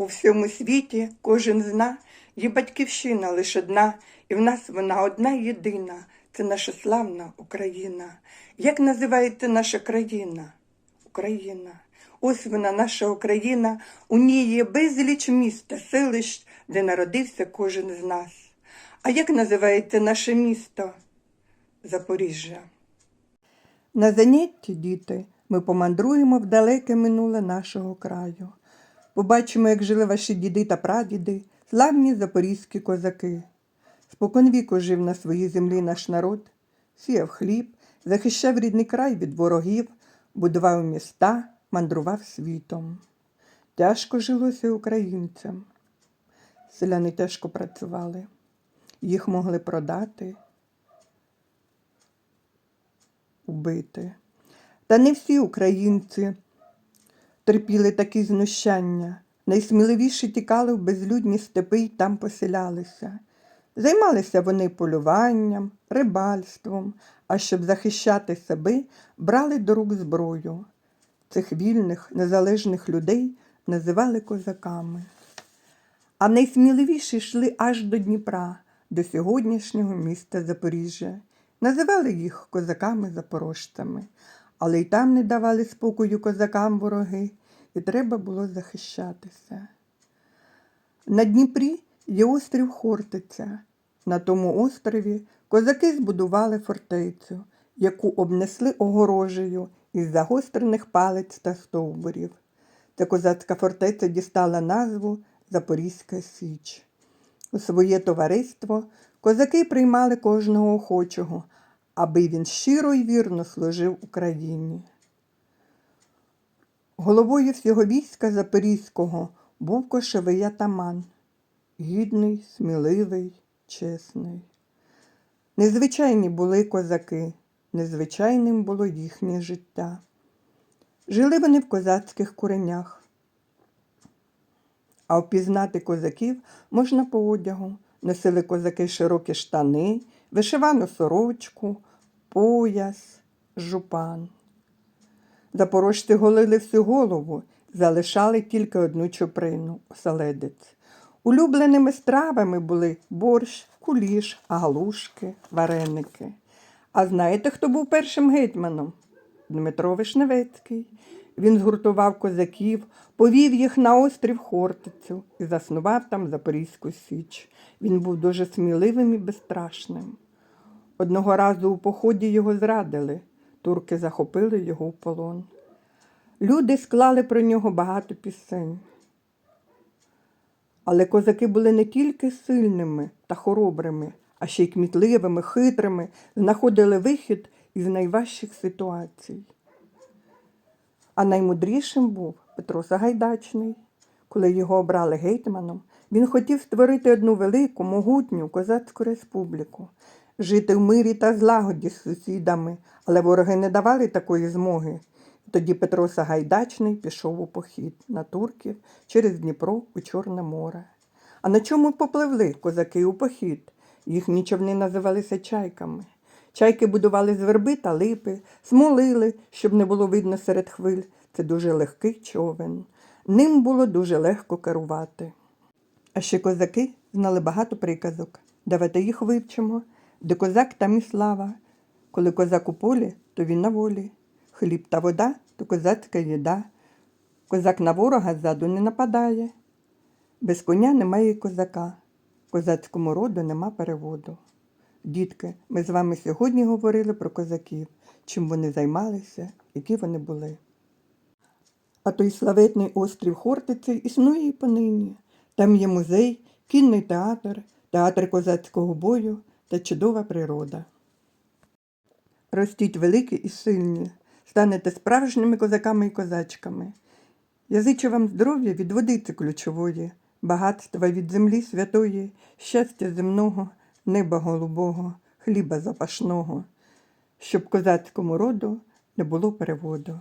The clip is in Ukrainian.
У всьому світі кожен зна, є батьківщина лише одна, і в нас вона одна єдина. Це наша славна Україна. Як називається наша країна? Україна. Ось вона, наша Україна. У ній є безліч міст та селищ, де народився кожен з нас. А як називається наше місто? Запоріжжя. На занятті, діти, ми помандруємо в далеке минуле нашого краю. Побачимо, як жили ваші діди та прадіди, славні запорізькі козаки. Споконвіку жив на своїй землі наш народ, сіяв хліб, захищав рідний край від ворогів, будував міста, мандрував світом. Тяжко жилося українцям. Селяни тяжко працювали, їх могли продати, убити. Та не всі українці терпіли такі знущання. Найсміливіші тікали в безлюдні степи й там поселялися. Займалися вони полюванням, рибальством, а щоб захищати себе, брали до рук зброю. Цих вільних, незалежних людей називали козаками. А найсміливіші йшли аж до Дніпра, до сьогоднішнього міста Запоріжжя. Називали їх козаками-запорожцями, але й там не давали спокою козакам вороги, і треба було захищатися. На Дніпрі є острів Хортиця. На тому острові козаки збудували фортецю, яку обнесли огорожею із загострених палець та стовбурів. Ця козацька фортеця дістала назву Запорізька Січ. У своє товариство козаки приймали кожного охочого, аби він щиро й вірно служив Україні. Головою всього війська Запорізького був кошовий атаман, гідний, сміливий, чесний. Незвичайні були козаки, незвичайним було їхнє життя. Жили вони в козацьких куренях. А впізнати козаків можна по одягу. Носили козаки широкі штани, вишивану сорочку, пояс, жупан. Запорожці голили всю голову, залишали тільки одну чуприну оселедець. Улюбленими стравами були борщ, куліш, галушки, вареники. А знаєте, хто був першим гетьманом? Дмитро Вишневецький. Він згуртував козаків, повів їх на острів Хортицю і заснував там Запорізьку Січ. Він був дуже сміливим і безстрашним. Одного разу у поході його зрадили, турки захопили його в полон. Люди склали про нього багато пісень. Але козаки були не тільки сильними та хоробрими, а ще й кмітливими, хитрими, знаходили вихід із найважчих ситуацій. А наймудрішим був Петро Сагайдачний. Коли його обрали гетьманом, він хотів створити одну велику, могутню козацьку республіку, жити в мирі та злагоді з сусідами, але вороги не давали такої змоги. Тоді Петро Сагайдачний пішов у похід на турків через Дніпро у Чорне море. А на чому попливли козаки у похід? Їхні човни називалися чайками. Чайки будували з верби та липи, смолили, щоб не було видно серед хвиль. Це дуже легкий човен. Ним було дуже легко керувати. А ще козаки знали багато приказок. Давайте їх вивчимо. Де козак, там і слава. Коли козак у полі, то він на волі. Хліб та вода то козацька їда. Козак на ворога ззаду не нападає. Без коня немає козака. Козацькому роду нема переводу. Дітки, ми з вами сьогодні говорили про козаків, чим вони займалися, які вони були. А той славетний острів Хортиці існує і понині. Там є музей, кінний театр, театр козацького бою та чудова природа. Ростіть великі і сильні, станете справжніми козаками і козачками. Я зичу вам здоров'я від водиці ключової, багатства від землі святої, щастя земного, неба голубого, хліба запашного, щоб козацькому роду не було переводу.